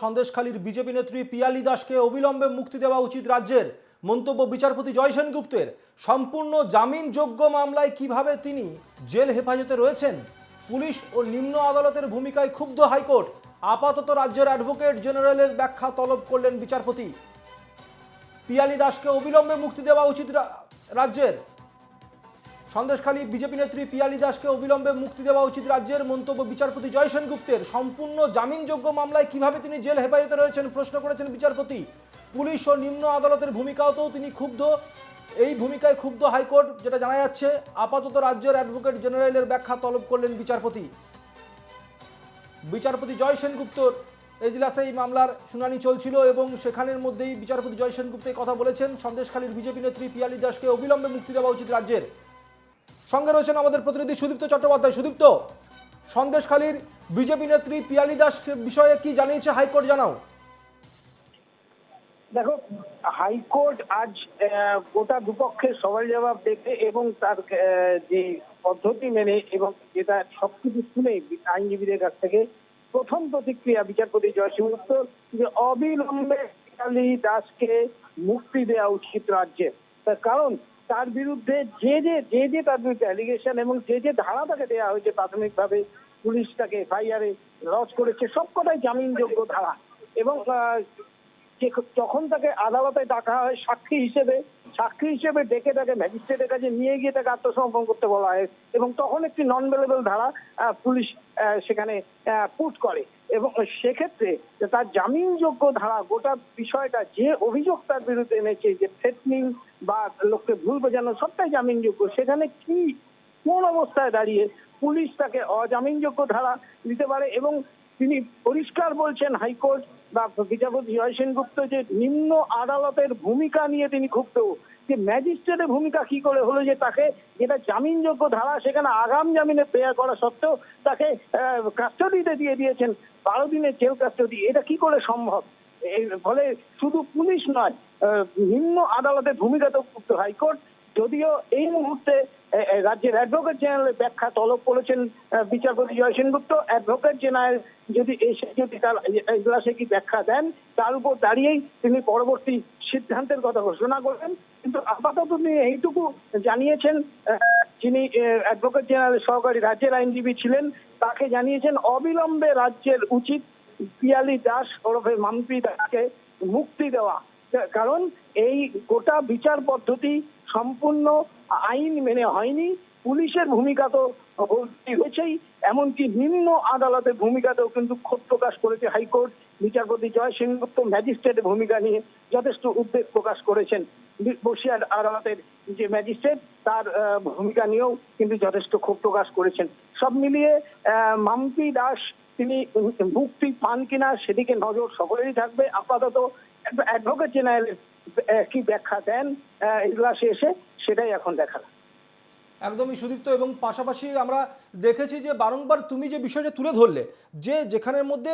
সন্দেশখালীর বিজেপি নেত্রী পিয়ালি দাসকে অবিলম্বে মুক্তি দেওয়া উচিত রাজ্যের। মন্তব্য বিচারপতি জয় সেনগুপ্তের। সম্পূর্ণ জামিনযোগ্য মামলায় কীভাবে তিনি জেল হেফাজতে রয়েছেন? পুলিশ ও নিম্ন আদালতের ভূমিকায় ক্ষুব্ধ হাইকোর্ট। আপাতত রাজ্যের অ্যাডভোকেট জেনারেলের ব্যাখ্যা তলব করলেন বিচারপতি। পিয়ালি দাসকে অবিলম্বে মুক্তি দেওয়া উচিত রাজ্যের। সন্দেশখালী বিজেপি নেত্রী পিয়ালি দাসকে অবিলম্বে মুক্তি দেওয়া উচিত রাজ্যের মন্তব্য বিচারপতি জয় সেনগুপ্তের। সম্পূর্ণ জামিনযোগ্য মামলায় কীভাবে তিনি জেল হেফাজতে রয়েছেন প্রশ্ন করেছেন বিচারপতি। পুলিশ ও নিম্ন আদালতের ভূমিকাতেও তিনি ক্ষুব্ধ। এই ভূমিকায় ক্ষুব্ধ হাইকোর্ট, যেটা জানা যাচ্ছে, আপাতত রাজ্যের অ্যাডভোকেট জেনারেলের ব্যাখ্যা তলব করলেন বিচারপতি। বিচারপতি জয় সেনগুপ্তর এজলাসে এই মামলার শুনানি চলছিল এবং সেখানের মধ্যেই বিচারপতি জয় সেনগুপ্ত কথা বলেছেন। সন্দেশখালীর বিজেপি নেত্রী পিয়ালি দাসকে অবিলম্বে মুক্তি দেওয়া উচিত রাজ্যের। সঙ্গে রয়েছেন আমাদের প্রতিনিধি সুদীপ্ত চট্টোপাধ্যায়। সুদীপ্ত, সন্দেশখালীর বিজেপি নেত্রী পিয়ালি দাস বিষয়ে কি জানিয়েছে হাইকোর্ট? জানাও। দেখো, হাইকোর্ট আজ গোটা দুপক্ষের সবাই জবাব দেখে এবং তার যে পদ্ধতি মেনে এবং যেটা সবকিছু শুনে আইনজীবীদের কাছ থেকে প্রথম প্রতিক্রিয়া বিচারপতি জয়সিংহ যে অবিলম্বে পিয়ালি দাসকে মুক্তি দেওয়া উচিত রাজ্যে। তার কারণ তার বিরুদ্ধে যে যে যে যে তার বিরুদ্ধে অ্যালিগেশন এবং যে যে ধারা তাকে দেওয়া হয়েছে প্রাথমিকভাবে পুলিশ তাকে এফআইআর লজ করেছে সব সবকটাই জামিনযোগ্য ধারা। এবং যখন তাকে আদালতে ডাকা হয় সাক্ষী হিসেবে সাক্ষী হিসেবে ডেকে তাকে ম্যাজিস্ট্রেটের কাছে নিয়ে গিয়ে তাকে আত্মসমর্পণ করতে বলা হয় এবং তখন একটি নন ভেলেবল ধারা পুলিশ সেখানে পুট করে। এবং সেক্ষেত্রে তার জামিনযোগ্য ধারা, গোটা বিষয়টা, যে অভিযোগ তার বিরুদ্ধে এনেছে, যে থ্রেটনিং বা লোককে ভুল বোঝানো, সবটাই জামিনযোগ্য। সেখানে কি, কোন অবস্থায় দাঁড়িয়ে পুলিশ তাকে অজামিনযোগ্য ধারা দিতে পারে এবং তিনি পরিষ্কার বলছেন হাইকোর্ট বা বিচারপতি জয় সেনগুপ্ত যে নিম্ন আদালতের ভূমিকা নিয়ে তিনি ক্ষুব্ধ। যে ম্যাজিস্ট্রেটের ভূমিকা কি করে হলো যে তাকে যেটা জামিনযোগ্য ধারা, সেখানে আগাম জামিনে প্রেয়ার করা সত্ত্বেও তাকে কাস্টডিতে দিয়ে দিয়েছেন। বারো দিনের জেল কাস্টডি এটা কি করে সম্ভব? এর ফলে শুধু পুলিশ নয় নিম্ন আদালতের ভূমিকাতেও ক্ষুব্ধ হাইকোর্ট। যদিও এই মুহূর্তে রাজ্যের অ্যাডভোকেট জেনারেলের ব্যাখ্যা তলব করেছেন বিচারপতি জয় সেনগুপ্ত। অ্যাডভোকেট জেনারেল যদি এসে যদি তার এজলাসে কি ব্যাখ্যা দেন, তার উপর দাঁড়িয়েই তিনি পরবর্তী সিদ্ধান্তের কথা ঘোষণা করবেন। কিন্তু আপাতত তিনি এইটুকু জানিয়েছেন যিনি অ্যাডভোকেট জেনারেল সহকারী রাজ্যের আইনজীবী ছিলেন, তাকে জানিয়েছেন, অবিলম্বে রাজ্যের উচিত পিয়ালি দাস ওরফে মাম্পি দাসকে মুক্তি দেওয়া। কারণ এই গোটা বিচার পদ্ধতি সম্পূর্ণ আইন মেনে হয়নি, পুলিশের ভূমিকা তো হয়েছেই, এমনকি নিম্ন আদালতের ভূমিকাতেও কিন্তু ক্ষোভ প্রকাশ করেছে হাইকোর্ট। বিচারপতি জয় সেনগুপ্ত ম্যাজিস্ট্রেটের ভূমিকা নিয়ে যথেষ্ট উদ্বেগ প্রকাশ করেছেন। বি- বসিরহাট আদালতের যে ম্যাজিস্ট্রেট, তার ভূমিকা নিয়েও কিন্তু যথেষ্ট ক্ষোভ প্রকাশ করেছেন। সব মিলিয়ে মাম্পি দাস, তিনি মুক্তি পান কিনা সেদিকে নজর সকলেরই থাকবে। আপাতত অ্যাডভোকেট জেনারেল কি ব্যাখ্যা দেন? আহ, এজলাসে এসে সেটাই এখন দেখার একদমই সুদীপ্ত এবং পাশাপাশি আমরা দেখেছি যে বারংবার তুমি যে বিষয়টা তুলে ধরলে যে যেখানের মধ্যে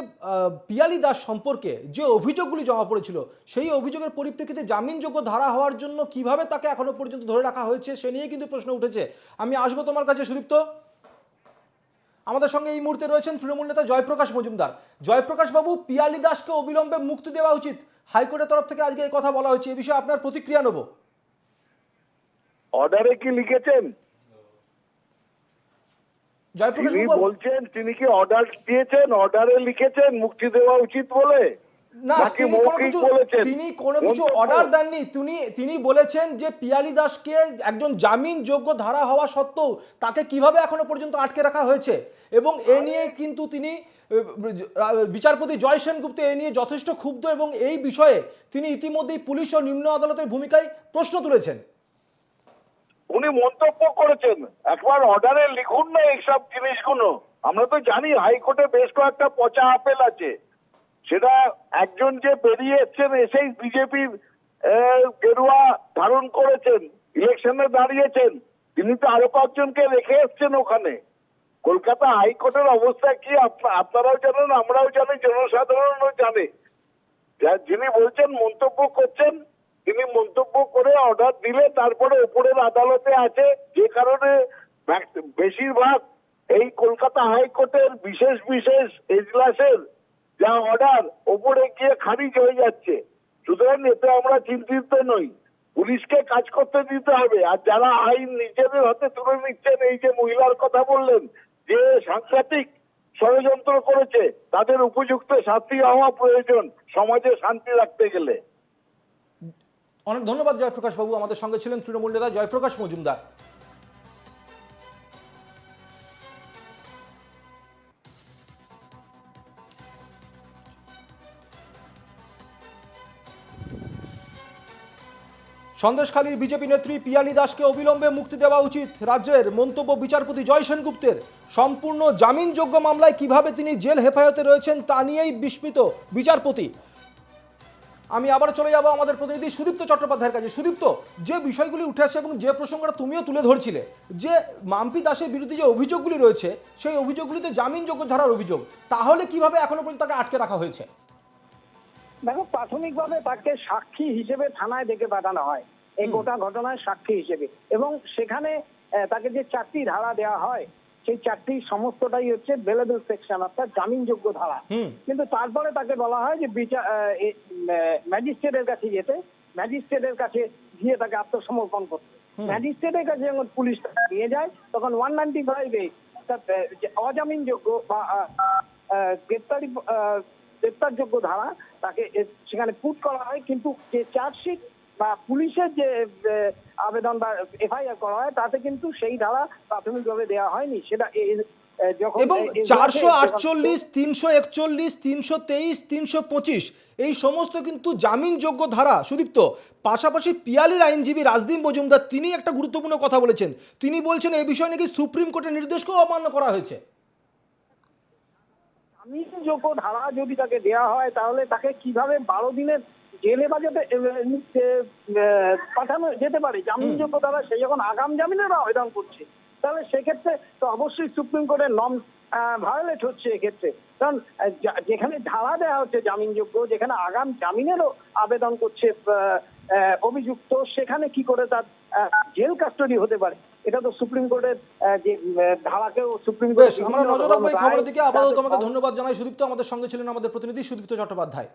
পিয়ালি দাস সম্পর্কে যে অভিযোগগুলি জমা পড়েছিল সেই অভিযোগের পরিপ্রেক্ষিতে জামিনযোগ্য ধারা হওয়ার জন্য কীভাবে তাকে এখনও পর্যন্ত ধরে রাখা হয়েছে সে নিয়ে কিন্তু প্রশ্ন উঠেছে। আমি আসব তোমার কাছে সুদীপ্ত? আমাদের সঙ্গে এই মুহূর্তে রয়েছেন তৃণমূল নেতা জয়প্রকাশ মজুমদার। জয়প্রকাশ বাবু পিয়ালি দাসকে অবিলম্বে মুক্তি দেওয়া উচিত। হাইকোর্টের তরফ থেকে আজকে এই কথা বলা হয়েছে। এ বিষয়ে আপনার প্রতিক্রিয়া নেব। অর্ডারে কি লিখেছেন? জয়প্রকাশ বাবু বলছেন তিনি কি অর্ডার দিয়েছেন? অর্ডারে লিখেছেন মুক্তি দেওয়া উচিত বলে? না তিনি কোনো কিছু তিনি কোনো কিছু অর্ডার দেননি। তিনি তিনি বলেছেন যে পিয়ালি দাসকে একজন জামিনযোগ্য ধারা হওয়া সত্ত্বেও তাকে কীভাবে এখনও পর্যন্ত আটকে রাখা হয়েছে? এবং এ নিয়ে কিন্তু তিনি বিচারপতি জয় সেনগুপ্ত এ নিয়ে যথেষ্ট ক্ষুব্ধ এবং এই বিষয়ে তিনি ইতিমধ্যেই পুলিশ ও নিম্ন আদালতের ভূমিকায় প্রশ্ন তুলেছেন। উনি মন্তব্য করেছেন একবার অর্ডারে লিখুন না এইসব জিনিসগুলো। আমরা তো জানি হাইকোর্টে বেশ কয়েকটা পচা আপেল আছে। সেটা একজন যে বেরিয়ে এসছেন, এসেই বিজেপির গেরুয়া ধারণ করেছেন, ইলেকশনে দাঁড়িয়েছেন। তিনি তো আরও কয়েকজনকে রেখে এসছেন ওখানে। কলকাতা হাইকোর্টের অবস্থা কি? আপনারাও জানেন, আমরাও জানি, জনসাধারণও জানে। যিনি বলছেন, মন্তব্য করছেন, তিনি মন্তব্য করে অর্ডার দিলে তারপরে উপরের আদালতে আছে। যে কারণে বেশিরভাগ এই কলকাতা হাইকোর্টের বিশেষ বিশেষ এজলাসের যা অর্ডার ওপরে গিয়ে খারিজ হয়ে যাচ্ছে। সুতরাং এতে আমরা চিন্তিত নই। পুলিশকে কাজ করতে দিতে হবে। আর যারা আইন নিজেদের হাতে তুলে নিচ্ছেন, এই যে মহিলার কথা বললেন, যে সাংঘাতিক ষড়যন্ত্র করেছে, তাদের উপযুক্ত শাস্তি হওয়া প্রয়োজন সমাজে শান্তি রাখতে গেলে। অনেক ধন্যবাদ জয়প্রকাশ বাবু আমাদের সঙ্গে ছিলেন তৃণমূল নেতা জয়প্রকাশ মজুমদার। সন্দেশখালীর বিজেপি নেত্রী পিয়ালি দাসকে অবিলম্বে মুক্তি দেওয়া উচিত। রাজ্যের মন্তব্য বিচারপতি জয় সেনগুপ্তের সম্পূর্ণ জামিনযোগ্য মামলায় কীভাবে তিনি জেল হেফাজতে রয়েছেন তা নিয়েই বিস্মিত বিচারপতি। আমি আবার চলে যাব আমাদের প্রতিনিধি সুদীপ্ত চট্টোপাধ্যায়ের কাছে। সুদীপ্ত, যে বিষয়গুলি উঠে আসে এবং যে প্রসঙ্গটা তুমিও তুলে ধরছিলে, যে মাম্পি দাসের বিরুদ্ধে যে অভিযোগগুলি রয়েছে, সেই অভিযোগগুলিতে জামিনযোগ্য ধারার অভিযোগ, তাহলে কীভাবে এখনও পর্যন্ত তাকে আটকে রাখা হয়েছে? দেখো প্রাথমিকভাবে তাকে সাক্ষী হিসেবে থানায় ডেকে পাঠানো হয়। এই গোটা ঘটনার সাক্ষী হিসেবে। এবং সেখানে তাকে যে চারটি ধারা দেওয়া হয় সেই চারটি সমস্তটাই হচ্ছে বেলেবল সেকশন অর্থাৎ জামিনযোগ্য ধারা। কিন্তু তারপরে তাকে বলা হয় যে বিচার ম্যাজিস্ট্রেটের কাছে যেতে ম্যাজিস্ট্রেটের কাছে গিয়ে তাকে আত্মসমর্পণ করতে। ম্যাজিস্ট্রেটের কাছে যখন পুলিশ নিয়ে যায় তখন ওয়ান নাইনটি ফাইভে অজামিনযোগ্য বা গ্রেপ্তারি গ্রেপ্তারযোগ্য ধারা তাকে সেখানে পুট করা হয়। কিন্তু যে চার্জশিট বা পুলিশের যে আবেদন বা এফআইআর করা হয় তাতে কিন্তু সেই ধারা প্রাথমিকভাবে দেওয়া হয়নি। সেটা এবং চারশো আটচল্লিশ তিনশো একচল্লিশ তিনশো তেইশ তিনশো পঁচিশ এই সমস্ত কিন্তু জামিনযোগ্য ধারা সুদীপ্ত। পাশাপাশি পিয়ালির আইনজীবী রাজদীপ মজুমদার তিনি একটা গুরুত্বপূর্ণ কথা বলেছেন। তিনি বলছেন এই বিষয়ে নাকি সুপ্রিম কোর্টের নির্দেশকেও অমান্য করা হয়েছে। জামিনযোগ্য ধারা যদি তাকে দেয়া হয় তাহলে তাকে কীভাবে বারো দিনের জেলে বাজেটে পাঠানো যেতে পারে? জামিনযোগ্য ধারা সে যখন আগাম জামিনের আবেদন করছে তাহলে সেক্ষেত্রে তো অবশ্যই সুপ্রিম কোর্টের নম ভায়োলেট হচ্ছে এক্ষেত্রে। কারণ যেখানে ধারা দেওয়া হচ্ছে জামিনযোগ্য যেখানে আগাম জামিনেরও আবেদন করছে অভিযুক্ত সেখানে কি করে তার জেল কাস্টডি হতে পারে? এটা তো সুপ্রিম কোর্টের যে ধারাকেও সুপ্রিম কোর্ট আমরা নজর রাখব এই খবরের দিকে। আপাতত তোমাকে ধন্যবাদ জানাই সুদীপ্ত আমাদের সঙ্গে ছিলেন আমাদের প্রতিনিধি সুদীপ্ত চট্টোপাধ্যায়।